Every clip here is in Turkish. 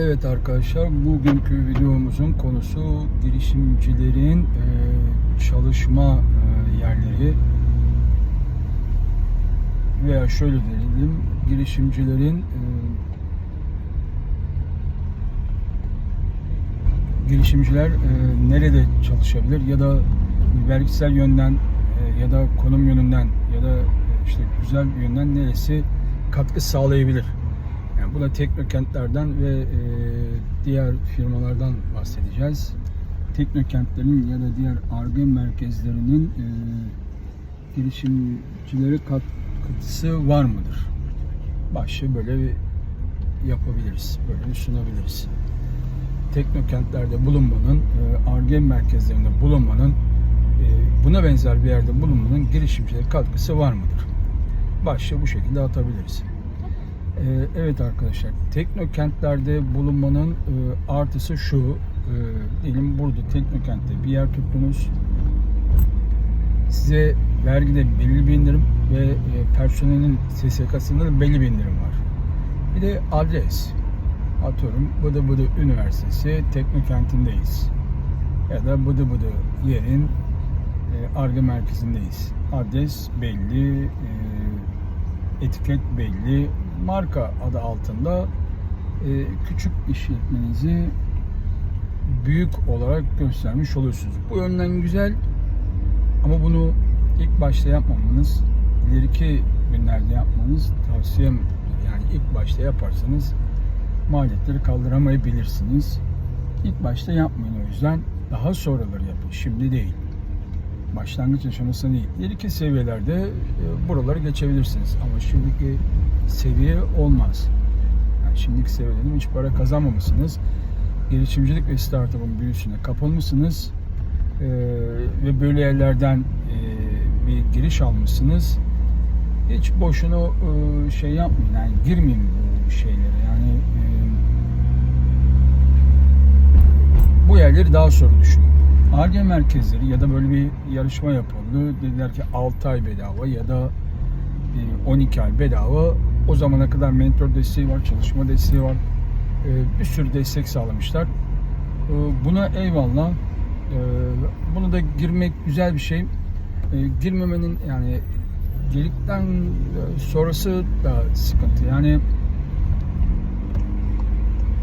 Evet arkadaşlar bugünkü videomuzun konusu girişimcilerin e, çalışma e, yerleri veya şöyle diyelim girişimcilerin e, girişimciler nerede çalışabilir ya da vergisel yönden ya da konum yönünden ya da işte güzel bir yönden neresi katkı sağlayabilir? Yani buna teknokentlerden ve e, diğer firmalardan bahsedeceğiz. Teknokentlerin ya da diğer ARGE merkezlerinin e, girişimcilere katkısı var mıdır? Başlığı böyle bir yapabiliriz, böyle sunabiliriz. Teknokentlerde bulunmanın, ARGE merkezlerinde bulunmanın, e, buna benzer bir yerde bulunmanın girişimcilere katkısı var mıdır? Başlığı bu şekilde atabiliriz. Ee, Evet arkadaşlar, teknokentlerde bulunmanın e, artısı şu, e, diyelim burada teknokentte bir yer tuttunuz, size vergide belli bir indirim ve e, personelin SSK'sında da belli bir indirim var. Bir de adres, atıyorum Bıdı Bıdı Üniversitesi Teknokentindeyiz ya da Bıdı Bıdı yerin ARGE merkezindeyiz. Adres belli, etiket belli, marka adı altında e, küçük işletmenizi büyük olarak göstermiş oluyorsunuz. Bu yönden güzel ama bunu ilk başta yapmamanız, ileriki günlerde yapmanız tavsiyem yani ilk başta yaparsanız maliyetleri kaldıramayabilirsiniz. İlk başta yapmayın o yüzden daha sonraları yapın. Şimdi değil başlangıç aşamasında değil. İleriki seviyelerde e, buraları geçebilirsiniz. Ama şimdiki seviye olmaz. Yani şimdiki seviyede hiç para kazanmamışsınız. Girişimcilik ve startup'ın büyüsüne kapılmışsınız. E, ve böyle yerlerden e, bir giriş almışsınız. Hiç boşuna e, şey yapmayın. Yani girmeyin bu şeylere. Yani e, bu yerleri daha sonra düşünün. ARGE merkezleri ya da böyle bir yarışma yapıldı. Dediler ki 6 ay bedava ya da e, 12 ay bedava. O zamana kadar mentor desteği var, çalışma desteği var. E, Bir sürü destek sağlamışlar. E, Buna eyvallah. E, Bunu da girmek güzel bir şey. E, Girmemenin yani girdikten sonrası da sıkıntı. Yani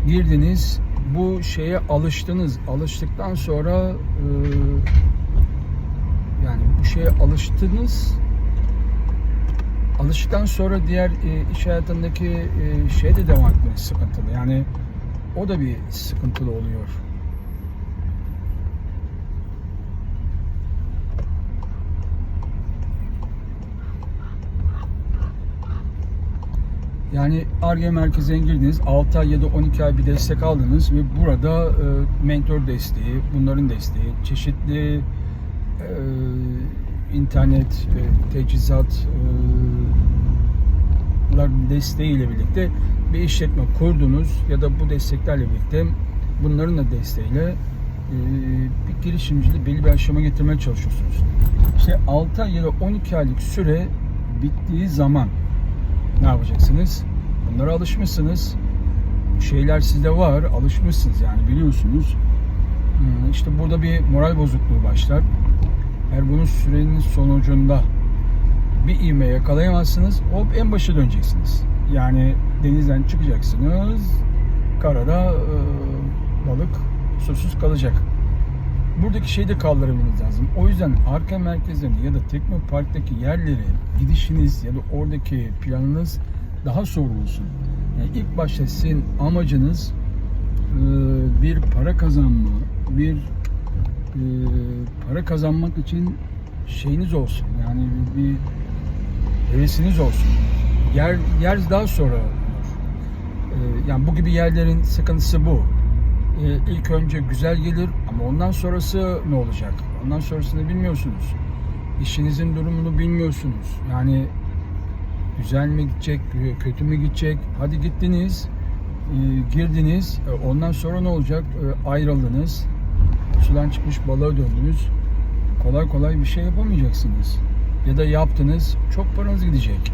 girdiniz bu şeye alıştınız. Alıştıktan sonra e, yani bu şeye alıştınız. Alıştıktan sonra diğer e, iş hayatındaki e, şey de devam etmesi sıkıntılı. Yani o da bir sıkıntılı oluyor. Yani ARGE merkezine girdiniz, 6 ay ya da 12 ay bir destek aldınız ve burada e, mentor desteği, bunların desteği, çeşitli e, internet, e, teçhizat e, desteğiyle birlikte bir işletme kurdunuz ya da bu desteklerle birlikte bunların da desteğiyle e, bir girişimciliği belli bir aşama getirmeye çalışıyorsunuz. İşte 6 ay ya da 12 aylık süre bittiği zaman ne yapacaksınız? Bunlara alışmışsınız. Bu şeyler sizde var. Alışmışsınız yani biliyorsunuz. Hmm, İşte burada bir moral bozukluğu başlar. Eğer bunun sürenin sonucunda bir ivme yakalayamazsınız hop en başa döneceksiniz. Yani denizden çıkacaksınız. Karada e, balık susuz kalacak. Buradaki şeyi de kaldırabilmeniz lazım. O yüzden arka merkezlerini ya da teknoparktaki yerleri gidişiniz ya da oradaki planınız daha sonra olsun. Yani ilk başta sizin amacınız e, bir para kazanma, bir e, para kazanmak için şeyiniz olsun. Yani bir hevesiniz olsun. Yer yer daha sonra. E, Yani bu gibi yerlerin sıkıntısı bu. İlk önce güzel gelir ama ondan sonrası ne olacak? Ondan sonrasını bilmiyorsunuz. İşinizin durumunu bilmiyorsunuz. Yani güzel mi gidecek, kötü mü gidecek? Hadi gittiniz, e, girdiniz. E, Ondan sonra ne olacak? E, Ayrıldınız. Sudan çıkmış balığa döndünüz. Kolay kolay bir şey yapamayacaksınız. Ya da yaptınız, çok paranız gidecek.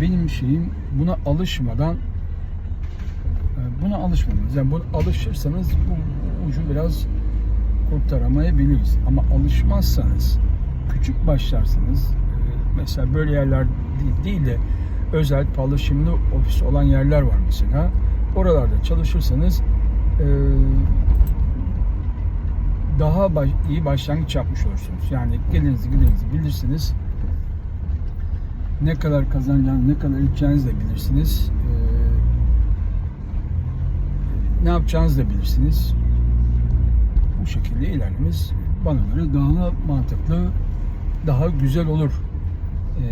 Benim şeyim buna alışmadan Buna alışmamız. Yani bunu alışırsanız bu biraz kurtaramayabiliriz. Ama alışmazsanız, küçük başlarsanız, e, mesela böyle yerler değil, de özel paylaşımlı ofis olan yerler var mesela. Oralarda çalışırsanız e, daha iyi başlangıç yapmış olursunuz. Yani gelirinizi giderinizi bilirsiniz. Ne kadar kazanacağınızı, ne kadar edeceğinizi de bilirsiniz. Ee, ne yapacağınızı da bilirsiniz. Şekilde ilerlememiz bana göre daha mantıklı, daha güzel olur. Ee,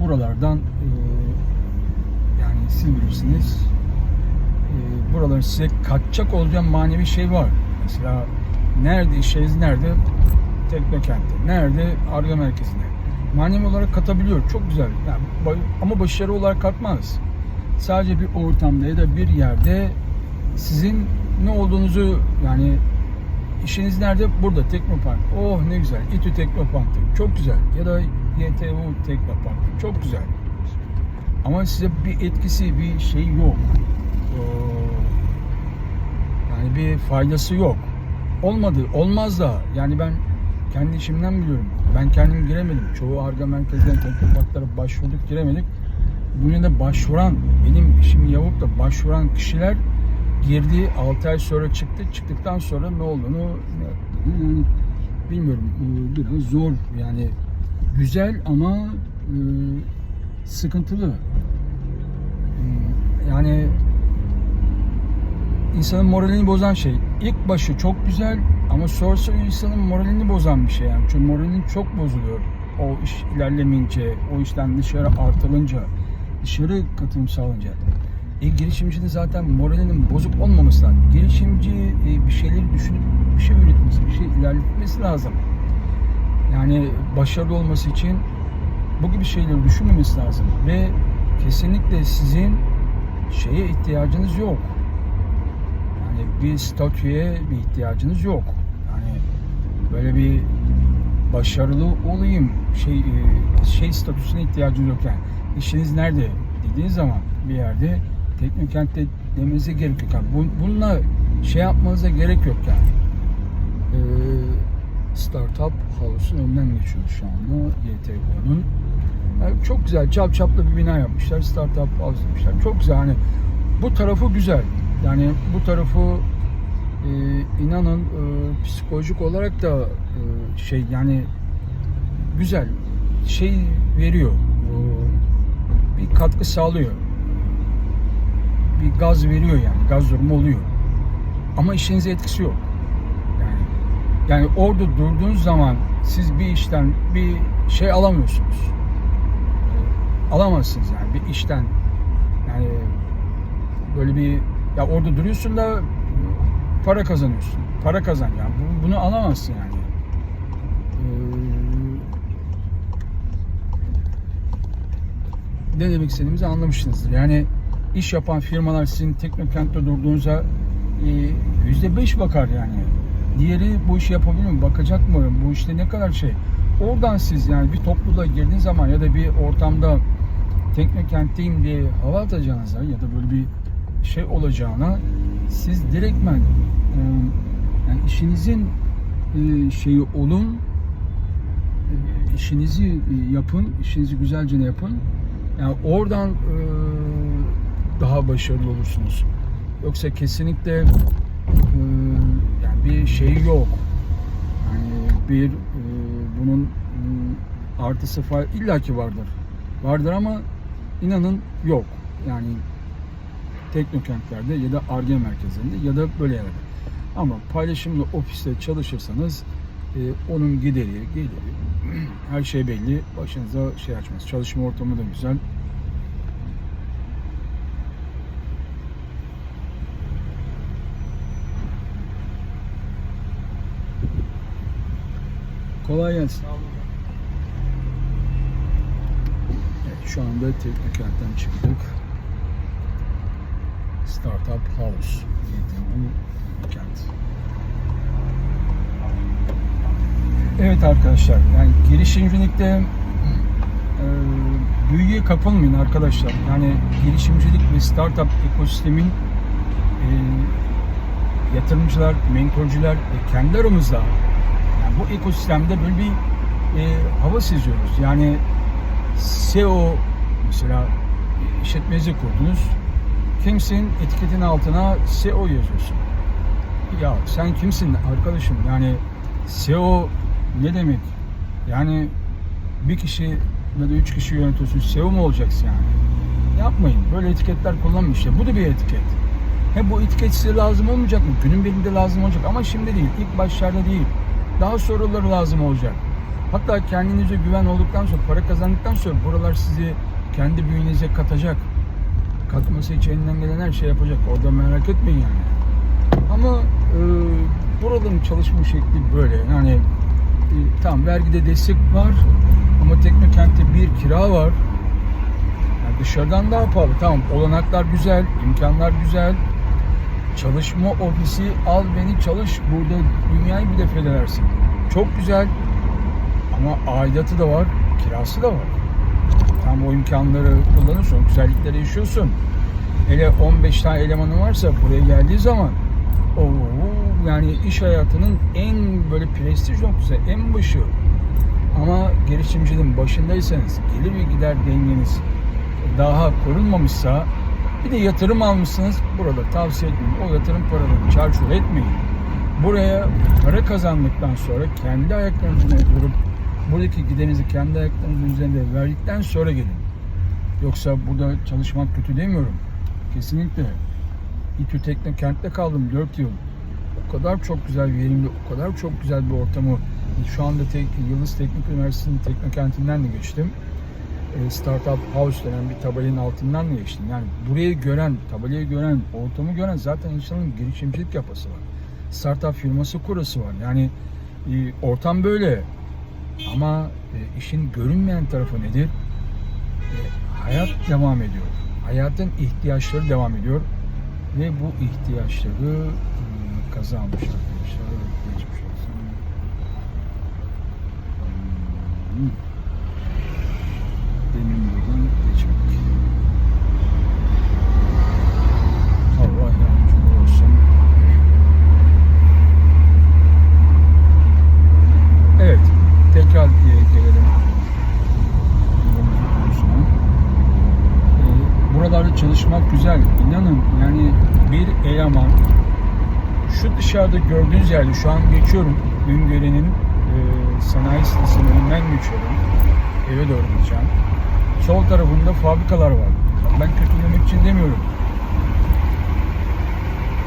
buralardan e, yani siz bilirsiniz. Ee, buraların size kaçacak olacağım manevi şey var. Mesela nerede işiniz nerede? Teknokent'te. Nerede? Arge merkezinde. Manevi olarak katabiliyor. Çok güzel. Yani, ama başarı olarak katmaz. Sadece bir ortamda ya da bir yerde sizin ne olduğunuzu yani işiniz nerede? Burada Teknopark. Oh ne güzel. İTÜ Teknopark'ta. Çok güzel. Ya da YTU Teknopark'ta. Çok güzel. Ama size bir etkisi, bir şey yok. Ee, Yani bir faydası yok. Olmadı, olmaz da. Yani ben kendi işimden biliyorum. Ben kendim giremedim. Çoğu arga merkezden teknoparklara başvurduk giremedik. Bunun da başvuran, benim işimi yapıp da başvuran kişiler girdi 6 ay sonra çıktı. Çıktıktan sonra ne olduğunu bilmiyorum. Bu Biraz zor yani güzel ama e, sıkıntılı. Hmm, Yani insanın moralini bozan şey. İlk başı çok güzel ama sonrası insanın moralini bozan bir şey yani. Çünkü moralin çok bozuluyor. O iş ilerlemeyince, o işten dışarı artılınca, dışarı katılım sağlayınca. E, girişimcinin zaten moralinin bozuk olmaması lazım. Girişimci e, bir şeyleri düşünüp bir şey üretmesi, bir şey ilerletmesi lazım. Yani başarılı olması için bu gibi şeyleri düşünmemesi lazım. Ve kesinlikle sizin şeye ihtiyacınız yok. Yani bir statüye bir ihtiyacınız yok. Yani böyle bir başarılı olayım şey e, şey statüsüne ihtiyacınız yok yani. İşiniz nerede dediğiniz zaman bir yerde Teknokent'te demenize gerek yok. Yani bun- bununla şey yapmanıza gerek yok yani. Ee, Startup House'un önünden geçiyoruz şu anda YTO'nun. Yani çok güzel çap çaplı bir bina yapmışlar. Startup House yapmışlar. Çok güzel hani bu tarafı güzel. Yani bu tarafı e, inanın e, psikolojik olarak da e, şey yani güzel şey veriyor. E, bir katkı sağlıyor. Bir gaz veriyor yani. Gaz durumu oluyor. Ama işinize etkisi yok. Yani yani orada durduğunuz zaman siz bir işten bir şey alamıyorsunuz. Alamazsınız yani bir işten. Yani böyle bir ya orada duruyorsun da para kazanıyorsun. Para kazan yani. Bu- Bunu alamazsın yani. Ee, ne demek istediğimizi anlamışsınızdır. Yani iş yapan firmalar sizin teknokentte durduğunuza e, yüzde beş bakar yani. Diğeri bu işi yapabilir mi? Bakacak mı? Bu işte ne kadar şey. Oradan siz yani bir topluluğa girdiğiniz zaman ya da bir ortamda teknokentteyim diye hava atacağınıza ya da böyle bir şey olacağına siz direktmen e, yani işinizin e, şeyi olun işinizi yapın işinizi güzelce yapın yani oradan daha başarılı olursunuz yoksa kesinlikle e, yani bir şey yok yani bir e, bunun e, artısı falan illaki vardır vardır ama inanın yok yani teknokentlerde ya da ARGE merkezlerinde ya da böyle yerlerde. Ama paylaşımlı ofiste çalışırsanız e, onun gideri, geliri, her şey belli. Başınıza şey açmaz. Çalışma ortamı da güzel. Kolay gelsin. Evet, şu anda Teknokent'ten çıktık. Startup House YTU kent. Evet arkadaşlar yani girişimcilikte e, büyüye kapılmayın arkadaşlar. Yani girişimcilik ve startup ekosistemin e, yatırımcılar, mentorcular e, kendi aramızda yani bu ekosistemde böyle bir e, hava seziyoruz. Yani SEO mesela e, işletmenizi kurdunuz. Kimsin etiketin altına SEO yazıyorsun. Ya sen kimsin arkadaşım? Yani SEO ne demek? Yani bir kişi ya da üç kişi yönetiyorsun. SEO mu olacaksın yani? Yapmayın. Böyle etiketler kullanmayın işte. Bu da bir etiket. He bu etiket size lazım olmayacak mı? Günün birinde lazım olacak ama şimdi değil. İlk başlarda değil. Daha sonraları lazım olacak. Hatta kendinize güven olduktan sonra, para kazandıktan sonra buralar sizi kendi bünyenize katacak. Katması için elinden gelen her şey yapacak. Orada merak etmeyin yani. Ama e, buranın çalışma şekli böyle. Yani e, tamam vergide destek var ama Teknokent'te bir kira var. Yani dışarıdan daha pahalı. Tamam olanaklar güzel, imkanlar güzel. Çalışma ofisi al beni çalış burada dünyayı bile federersin. Çok güzel ama aidatı da var, kirası da var. Tam o imkanları kullanıyorsun, o güzellikleri yaşıyorsun. Hele 15 tane elemanın varsa buraya geldiği zaman o yani iş hayatının en böyle prestij noktası, en başı. Ama girişimciliğin başındaysanız gelir ve gider dengeniz daha korunmamışsa bir de yatırım almışsınız burada tavsiye etmiyorum. O yatırım paralarını çarçur etmeyin. Buraya para kazandıktan sonra kendi ayaklarınızın üzerine durup buradaki giderinizi kendi ayaklarınızın üzerinde verdikten sonra gelin. Yoksa burada çalışmak kötü demiyorum. Kesinlikle. İTÜ Teknokent'te kaldım 4 yıl. O kadar çok güzel bir yerimde, o kadar çok güzel bir ortamı. Şu anda tek, Yıldız Teknik Üniversitesi'nin Teknokent'inden de geçtim. E, Startup House denen bir tabelanın altından da geçtim. Yani burayı gören, tabelayı gören, ortamı gören zaten insanın girişimcilik yapası var. Startup firması kurası var. Yani e, ortam böyle. Ama e, işin görünmeyen tarafı nedir? Hayat devam ediyor. Hayatın ihtiyaçları devam ediyor. Ve bu ihtiyaçları kazanmış arkadaşlar. Geçmiş olsun. Hmm. Benim buradan geçmek. Allah yardımcı olsun. Evet, tekrar e, gelelim. konusuna. E, Buralarda çalışmak güzel. İnanın yani bir eleman şu dışarıda gördüğünüz yerde şu an geçiyorum. Güngören'in e, sanayi sitesinin önünden geçiyorum. Eve doğru gideceğim. Sol tarafında fabrikalar var. Ben kötülemek için demiyorum.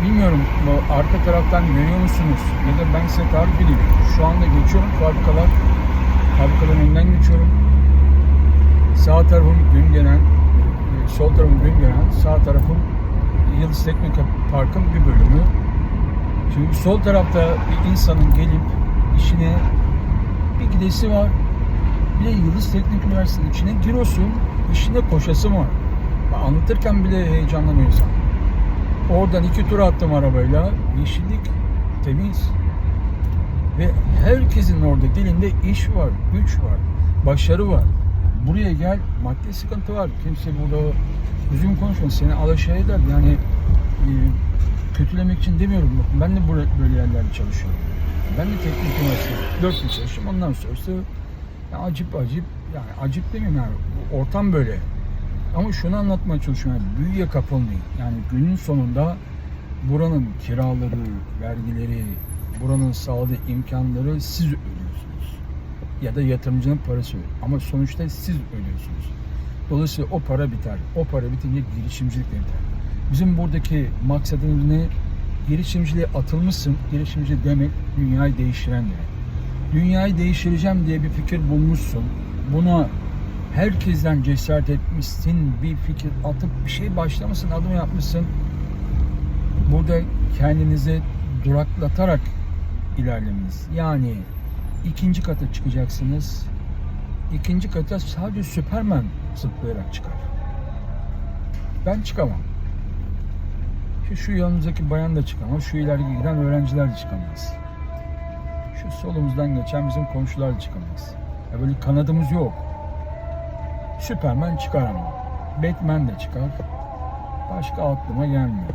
Bilmiyorum bu arka taraftan görüyor musunuz? Ya da ben size tarif edeyim. Şu anda geçiyorum fabrikalar. Fabrikaların önünden geçiyorum. Sağ tarafım Güngören, e, sol tarafım Güngören, sağ tarafım Yıldız Teknik Park'ın bir bölümü. Şimdi sol tarafta bir insanın gelip işine bir gidesi var. Bir de Yıldız Teknik Üniversitesi'nin içine giriyorsun, işine koşası var. Anlatırken bile heyecanlanıyor. Oradan iki tur attım arabayla. Yeşillik temiz. Ve herkesin orada dilinde iş var, güç var, başarı var. Buraya gel, maddi sıkıntı var. Kimse burada üzüm konuşmuyor. Seni alaşağı eder. Yani e, kötülemek için demiyorum. Bakın ben de böyle, yerlerde çalışıyorum. Ben de teknik üniversite 4 yıl çalıştım. Ondan sonrası ya acip acip yani acip demeyeyim yani ortam böyle. Ama şunu anlatmaya çalışıyorum. Yani büyüye kapılmayın. Yani günün sonunda buranın kiraları, vergileri, buranın sağladığı imkanları siz. Ya da yatırımcının parası ödüyor. Ama sonuçta siz ödüyorsunuz. Dolayısıyla o para biter. O para bitince girişimcilik biter. Bizim buradaki maksadımız ne? Girişimciliğe atılmışsın. Girişimci demek dünyayı değiştiren demek. Dünyayı değiştireceğim diye bir fikir bulmuşsun. Buna herkesten cesaret etmişsin, bir fikir atıp bir şey başlamışsın, adım yapmışsın. Burada kendinizi duraklatarak ilerlemeniz. Yani ikinci kata çıkacaksınız. İkinci kata sadece Süpermen zıplayarak çıkar. Ben çıkamam. Şu, şu yanımızdaki bayan da çıkamaz. Şu ileri giden öğrenciler de çıkamaz. Şu solumuzdan geçen bizim komşular da çıkamaz. Ya böyle kanadımız yok. Süperman çıkar ama. Batman de çıkar. Başka aklıma gelmiyor.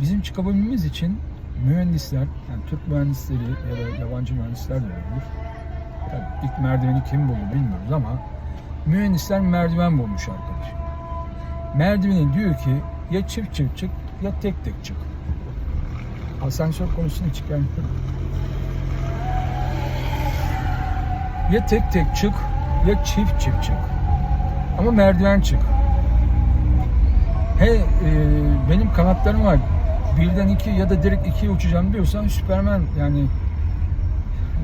Bizim çıkabilmemiz için mühendisler, yani Türk mühendisleri ya da yabancı mühendisler de olabilir. Tabii ilk merdiveni kim buldu bilmiyoruz ama mühendisler merdiven bulmuş arkadaş. Merdiveni diyor ki ya çift çift çık ya tek tek çık. Asansör konusunu çıkarım. Ya tek tek çık ya çift çift çık. Ama merdiven çık. He e, benim kanatlarım var. Birden iki ya da direkt ikiye uçacağım diyorsan Süpermen yani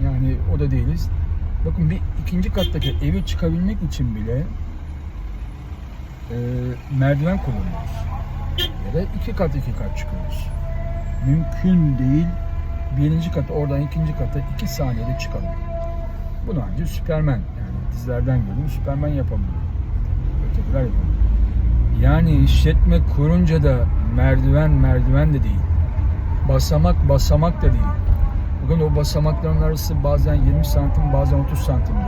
yani o da değiliz. Bakın bir ikinci kattaki eve çıkabilmek için bile e, merdiven kullanıyoruz. Ya da iki kat iki kat çıkıyoruz. Mümkün değil. Birinci kat oradan ikinci kata iki saniyede çıkalım. Bunu ancak Süpermen yani dizilerden gördüğüm Süpermen yapamıyor. Ötekiler yapamıyor. Yani işletme kurunca da merdiven merdiven de değil. Basamak basamak da değil. Bugün o basamakların arası bazen 20 santim bazen 30 santimdir.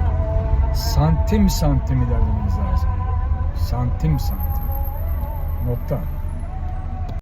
Santim santim ilerlememiz lazım. Santim santim. Nokta.